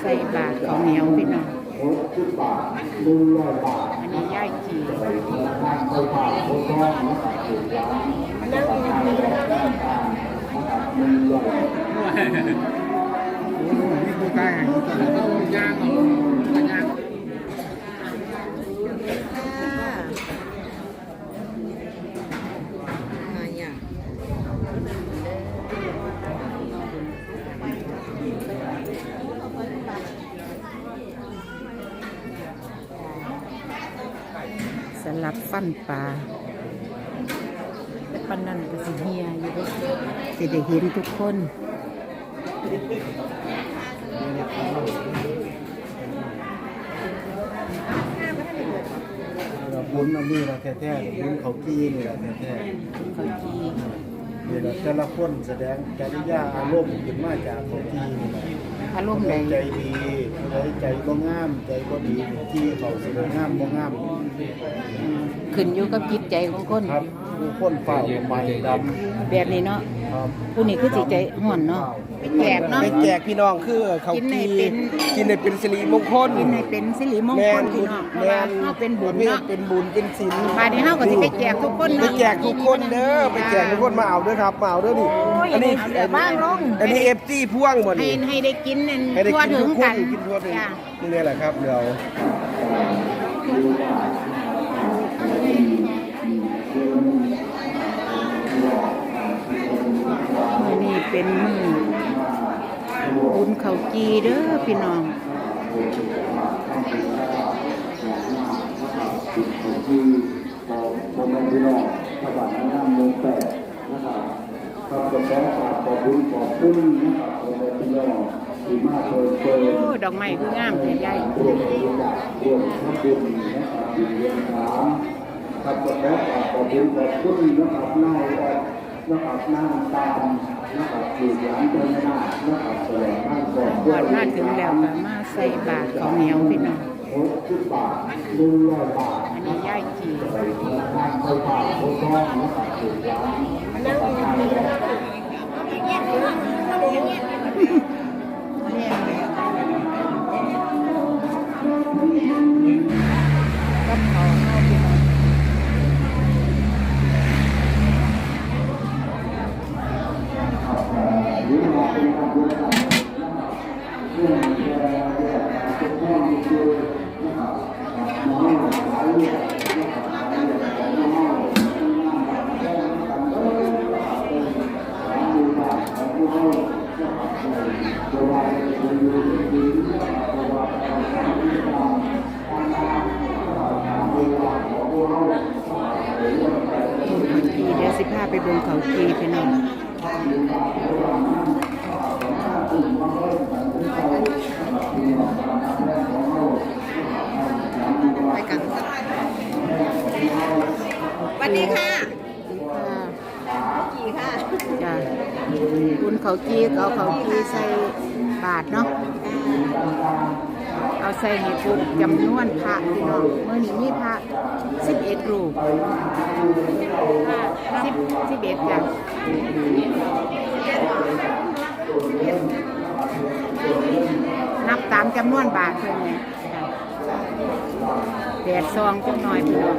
ใส่บาตรข้าวเหนียวพี่น้องหกสิบบาทหนึ่งร้อยบาทอันนี้ย่ายจีใส่ธนาคารไฟฟ้าโคตรร้อนนะครับถูกร้านนะครับทางแรงด้านกลางนะครับหนึ่งร้อยนี่กูตายอะกูตายแล้วก็ย่างเอาย่าง มาอย่าง สลับฟันปลาปันนั้นก็สิเฮียอยู่ด้วยสิได้เห็นทุกคนเราบุญอันนี้เราแท้ๆบุญเขากี้นี่แหละแท้ๆขาวจีๆนี่แหละแต่ละคนแสดงจริยาอารมณ์ขึ้นมาจากเขากี้นี่แหละ อารมณ์ใดใจดีใจใจก็งาม ใจก็ดีที่เขาแสดงงามบ่งามอืมขึ้นอยู่กับจิตใจของคนครับผู้คนเฝ้าใหม่ดำแบบนี้เนาะครับ ผู้นี้คือจิตใจห่อนเนาะไปแจกเนาะ ไปแจกพี่น้องคือเขากินในกีเป็น กินในเป็นสิริมงคลกินให้เป็นสิริมงแม่คลนพี่บุญน้องเพราะแม่ว่านเฮาเป็นบุญเนาะเป็นบุญเป็นศีลบาดนี้เฮาก็สิไปแจกทุกคนไปเนาะ แจกทุกคนเด้อไปแจกทุกคนมาเอาเด้อครับมาเอาเด้อนี่โอ้ยอันนี้เอาเดี๋ยวบ้างลง อันนี้เอฟซีพ่วงบ่ให้นี่ให้ได้กินนั่นให้ได้ทั่วกินถึทุงกคกันนกินทั่วถึงจ้ะนี่แหละครับเดี๋ยว เป็นมื้อบุญข้าวจีเด้อพี่น้องคือของพ่อแม่พี่น้องพระบาทน้ำเมืองแปดนะครับครับก็ขอฝากขอบคุณขอบคุณนะครับพ่อแม่พี่น้องที่มาเปิดเผยโอ้ดอกไม้คืองามแท้ใหญ่ร่วมบริจาคร่วมทำบุญนะครับที่เรียนถามครับก็ขอฝากขอบคุณขอบคุณนะครับนายออกนะครับนั่งตาม นะครับอยู่หลังหวัดงบ้านก่อนก่อนมาถึงแล้วก็มาใส่บาตรข้าวเหนียวพี่น้องหกสิบบาทหนึ่งอยบาทอันนี้ย่ายจี ทีเดียวสิบห้าไปบนเขาคีไปหน้อง ไปกันสวัสดีค่ะกี่ค่ะ จ้ะบุญ เขาจีก็เอาเขาจีใส่บาทเนาะเอาใส่ให้ครบจำนวนพระพี่น้องเมื่อนี้มีพระสิบเอ็ดรูปสิบสิบเอ็ดจ้ะนับตามจำนวนบาทเพิ่นไงแปดซองจังหน่อยพี่น้อง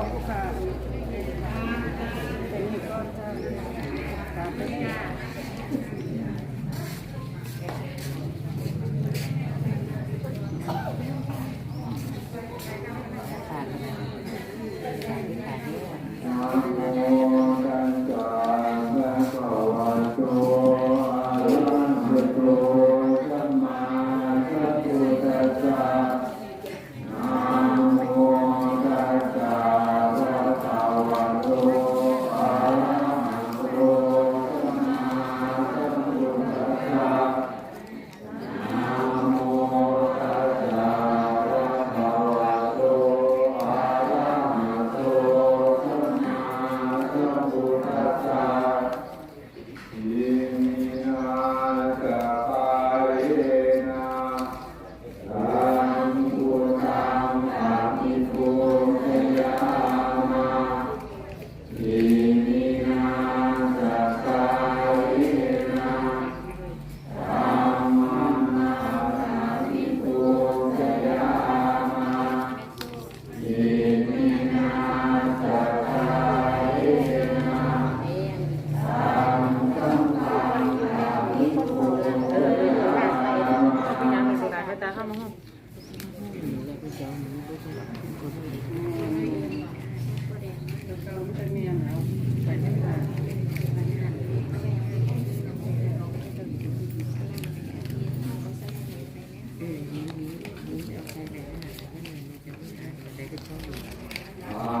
อ่า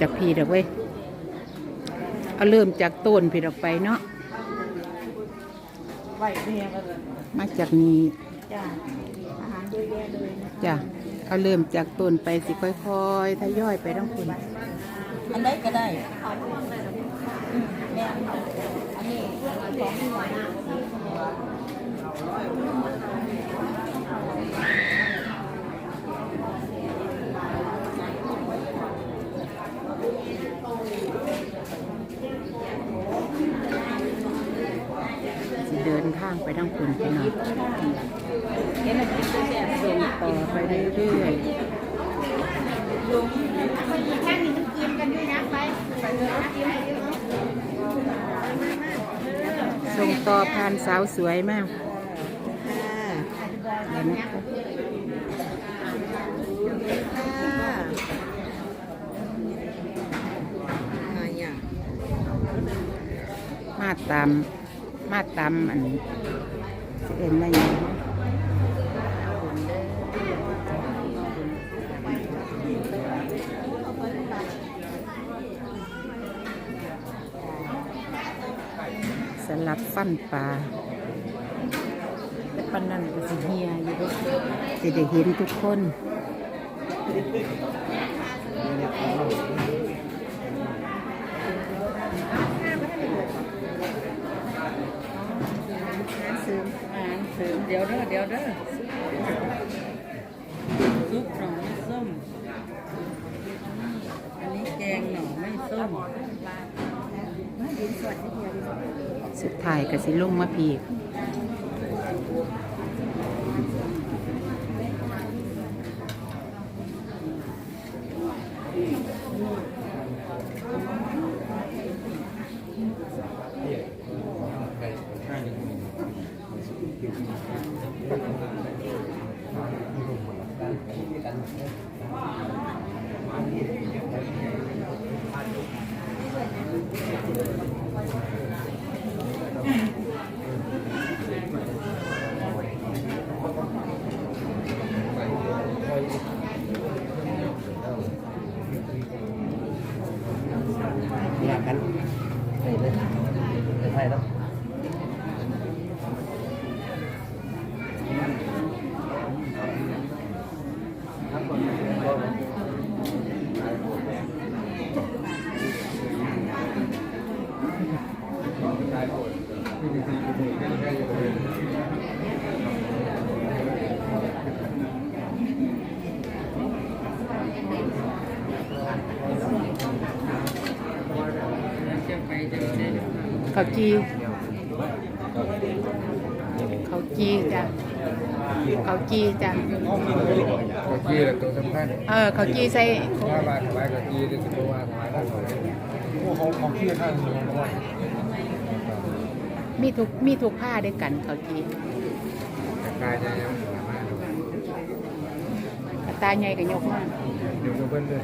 จากพี่ดอกเว้ย เอาเริ่มจากต้นพี่ดอกไปเนาะไหวเนี่ยก็เลยมาจากนี้จ้าอาหารเยอะแยะเลยนะจ้ะเอาเริ่มจากต้นไปสิค่อยๆทยอยไปทั้งคุณอันใดก็ได้อืมแม่อันนี้ของหวาน สิเดินทาง ไปทั้งคุณพี่น้องส่งต่อไปเรื่อยๆส่งต่อผ่านสาวสวยมากค่ะเดี๋ยวนะคะค่ะมาอย่างมาตามมาตามอันสิ เอ็นได้ยังสลัดฟันปลาแต่ปันนั้นก็สิเฮียอยู่เด้วยสิได้เห็นทุกคน อาหารเสริมเดี๋ยวเด้อเดี๋ยวเด้อซุปหน่อไม่ส้ม อันนี้แกงหน่อไม่ส้ม สุดท้ายก็สิลงมาพีก เขาวจีเขาวจีจ้ะเขาวจีจ้ะกะกี้แหละตัวสำคัญเออเขาวจีใส่ว่ามาถวายกะกี้หรือสิว่าถวายด้านไหนพวกเขาเขาขี้ท่านเขาว่ามีทุกมีทุกผ้าด้วยกันเขาวจีกายจะยังมากตาใหญ่กับยกมากเดี๋ยวเพิ่นเลย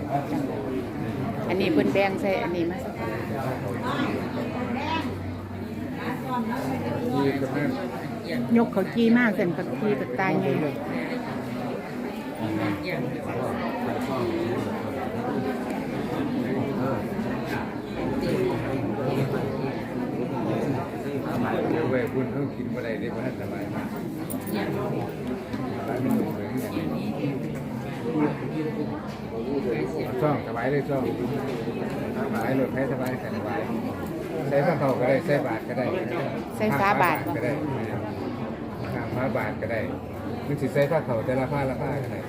อันนี้เพิ่นแบ่งใส่อันนี้มายี่กัีกับแม่ยกเขาจี้มากเส้นกับจี้กับตายไงเดี๋ยวไปคุณพิ่งกินอะไรได้บ้างสบายมากร้านไม่ถูกเลยซ่องสบายเลยช่องสบายหลดแพ้สบายแสนสบาย ใส่ผ้าเขาก็ได้ใส่บาทก็ได้ใส่ฟ้าบาท ก็ได้ข้างฟ้าบาทก็ได้มันสิใส่ผ้าเขาแต่ละผ้าละผ้าก็ได้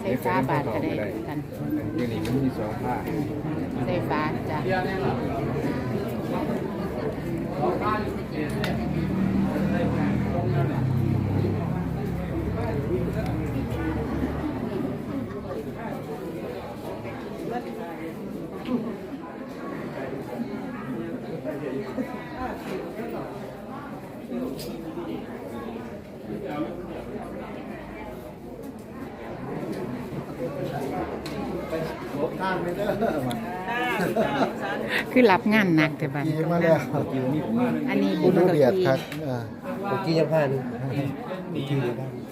ใส่ฟ้าบาทก็ได้กันอันนี้มันมีสองผ้าใส่ฟ้าจ้ะรถทางไปเด้อมาคือรับงานหนักแต่บัดกี่มาแล้วอันนี้บุบุญญเบียดกีครับอ่าเมื่อกี้ยังผ้านึงกี่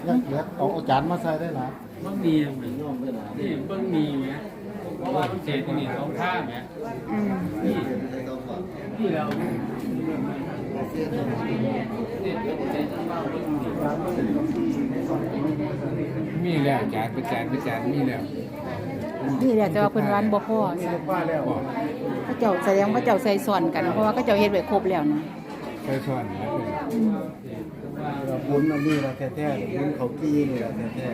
ยังเดี๋ยวเอาเอาจานมาใส่ได้หรอมันมีเหมือนนี่เพิ่งมีไหมเพราะว่าเศษที่นี่สองข้างไหมอืมที่เรามีแล้วจานไปจานไปจานมีแล้ว นี่แหละจะว่าเพิ่นวันบ่พอนี่ลูกป้าแล้วบอกเขาเจ้าแสดงว่าเจ้าใส่ส่วนกัน เพราะว่าเขาเจ้าเฮ็ดไว้ครบแล้วนะใส่ช้อนแล้วเป็นบุญอันนี้เราแท้ๆบุญเขากี้นี่แหละแท้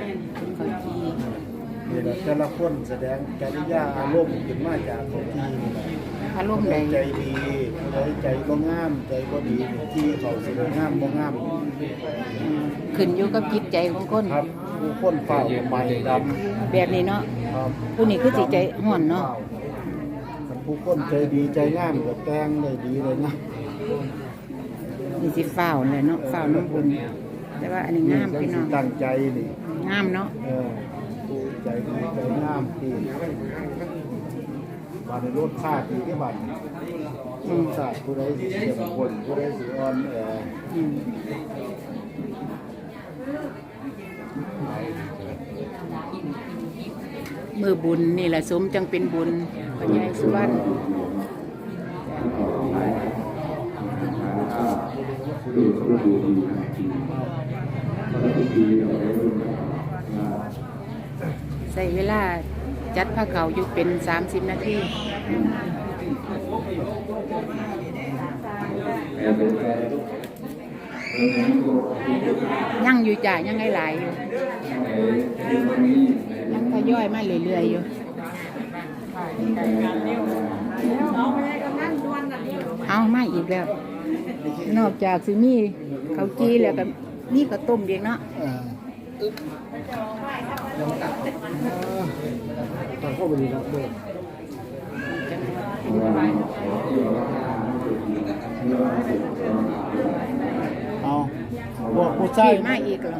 เขาจีๆนี่แหละแต่ละคนแสดงจริยาอารมณ์ขึ้นมาจากเขากี้นี่แหละอารมณ์ใดใจดีใจใจบ่งาม ใจบ่ดีที่เขาสิได้งามบ่งามอืมขึ้นอยู่กับจิตใจของคนครับผู้คนเฝ้าไปดำแบบนี้เนาะครับ ผู้นี้คือสิใจห่อนเนาะคันผู้คนใจดีใจงามก็แต่งได้ดีเลยนะนี่สิฟ้าวเลยเนาะฟ้าวน้ำบุญแต่ว่าอันนี้งามพี่น้องตั้งใจนี่งามเนาะเออผู้ใจดีใจงามที่บานในรถชาติที่บันอืมชาติผู้ใดสิเสียมคนผู้ใดสิอ่อนแออื มือบุญนี่แหละสมจังเป็นบุญพระยายสุวรรณใส่เวลาจัดผ้าเขาอยู่เป็น30นาทียังอยู่จ้ะยังไงหลายอยู่ ยังทยอยมาเรื่อยๆอยู่เอามาอีกแล้ว นอกจากสิมีข้าวจีแล้วก็มีข้าวต้มเดียงเนาะเอออึ๊บยังตัดต้องเข้าไปดีนะเด้อเอาพวกผู้ชายที่มาอีกเหรอ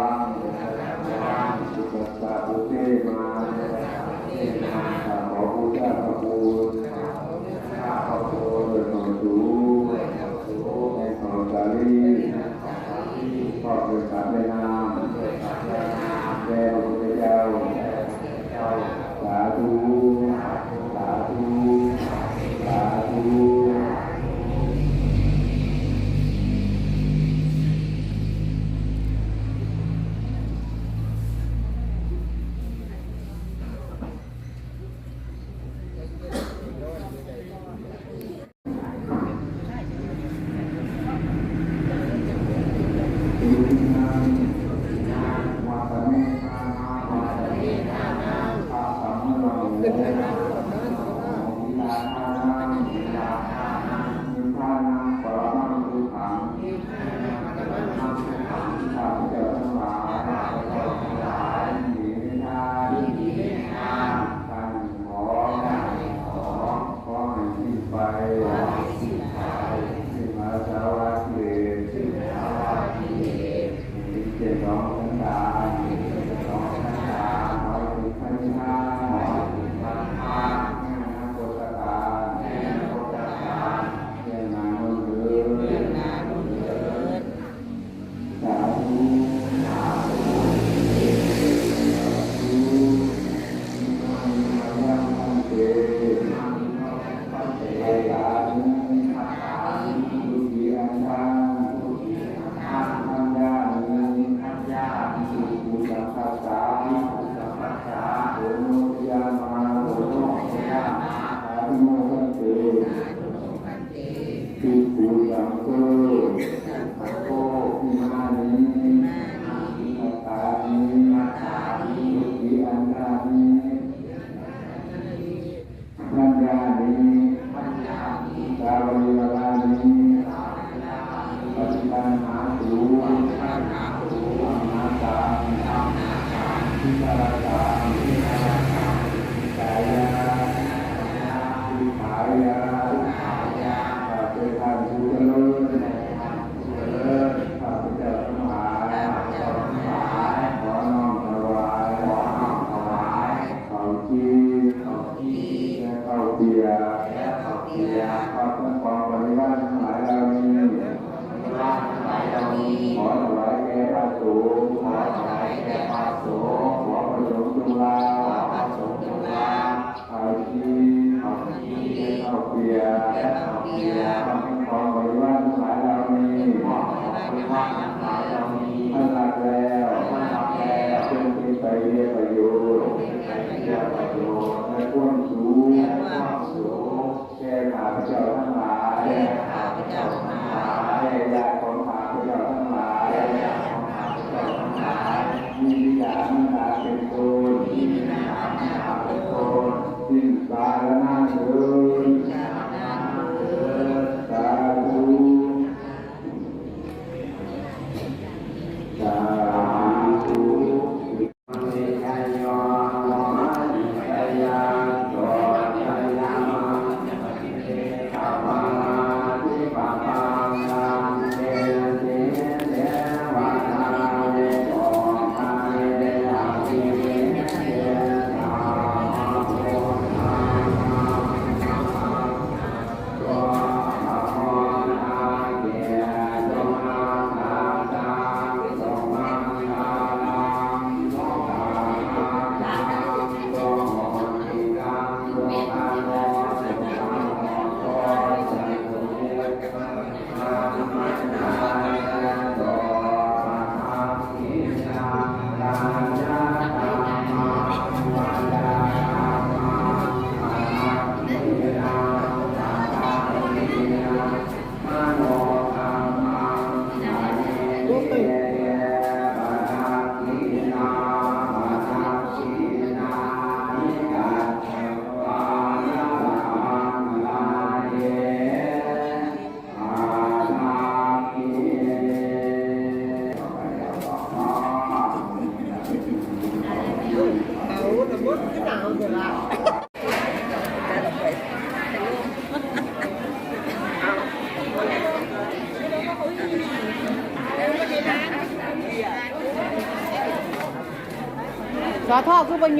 Yeah.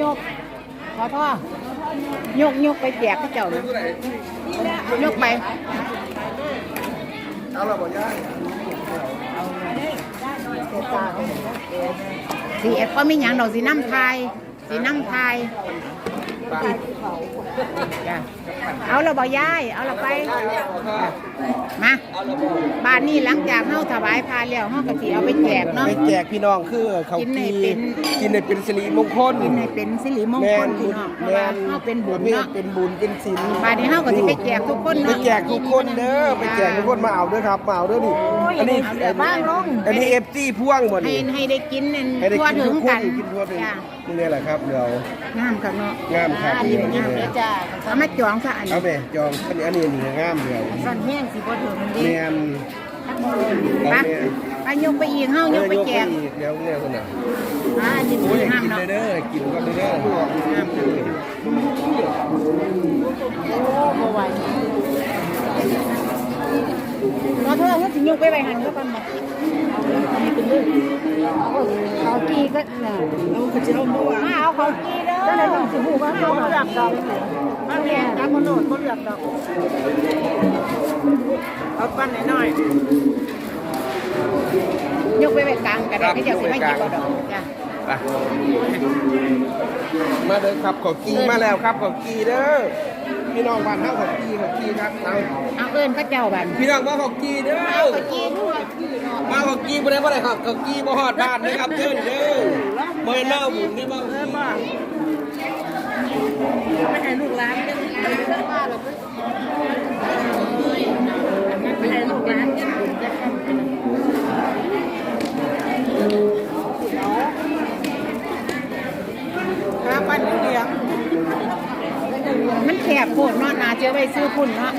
ยกสอท่อยกยกไปแจกให้เจ้านะยกไปเอาละบ่ย่ายสีเอฟก็มีหยังดอกสีน้ำไทยสีน้ำไทย จ้ะเอาละบ่ย้าย เอาละไป มาบานนี้หลังจากเฮาถวายพาแล้วเฮาก็สิเอาไปแจกเนาะ ไปแจกพี่น้องคือเขากินในกีเป็น กินในเป็นสิริมงคลกินให้เป็นสิริมงแม่คลนพี่บุญน้องเพราะแม่ว่านเฮาเป็นบุญเนาะเป็นบุญเป็นศีลบาดนี้เฮาก็สิไปแจกทุกคนไปเนาะแจกทุกคนเด้อไปแจกทุกคนมาเอาเด้อครับมาเอาเด้อนี่อันนี้เอาเดี๋ยวบ้างลงอันนี้เอฟซีพ่วงบ่ให้นี่ให้ได้กินนั่นให้ได้ทั่วกินถึทุงกคกันนกินทั่วถึงจ้ะนี่แหละครับเดี๋ยวงามค่ะเนาะงามครับอันนี้งามเลยจ้าเอามาจองซะอันเอานี้แม่จองอันนี้อันนี้นี่งามเดียวซ่นแห้งสิบ่ถึงมันแมเด้นไปไปยกไปอีกเฮายกไปแจกอีกเดี๋ยวเนี่ยคนน่ะอ่าอันนี้โอ้ยงามกินเนาะเลยเด้อกินก็เลยเด้องามเลยบ่ไหวขอโทษเฮาสิยกไปไว้หันเด้อก่อนบ่เอาให้เป็เรื่องเอากีก็น่ะเอาก็สิเอาบ่มาเอาเขากีเด้ อจังได๋ต้องสิฮู้ว่าเขาเลือกดอกมาแม่จักบ่โนดบ่เลือกดอกเอาปั้นน้อยยกไปไว้กลางก็ได้ให้เจ้าสิมาหยิบเอาดอกจ้ะไปมาเด้อครับขอกีมาแล้วครับขอกีเด้อพี่น้องบ้านเฮาขอกีขอกีครับเอาเอาเอิ้นเขาเจ้าบัดพี่น้องมาขอกีเด้อเอาไปกินด้วยมาขอกีบ่ได้บ่ได้ครับขอกีบ่ฮอดบ้านนะครับเด้อเด้อบ่ให้เล่าบุญนี่บ่เออบ่ ไม่ให้ลูกหลานกันไม่าหรอกไม่ให้ลูกหลานกันจะทำข้าปั้นเดียวมันแคบโพดเนาะนาเจอไว้ซื้อพุ่นเนาะ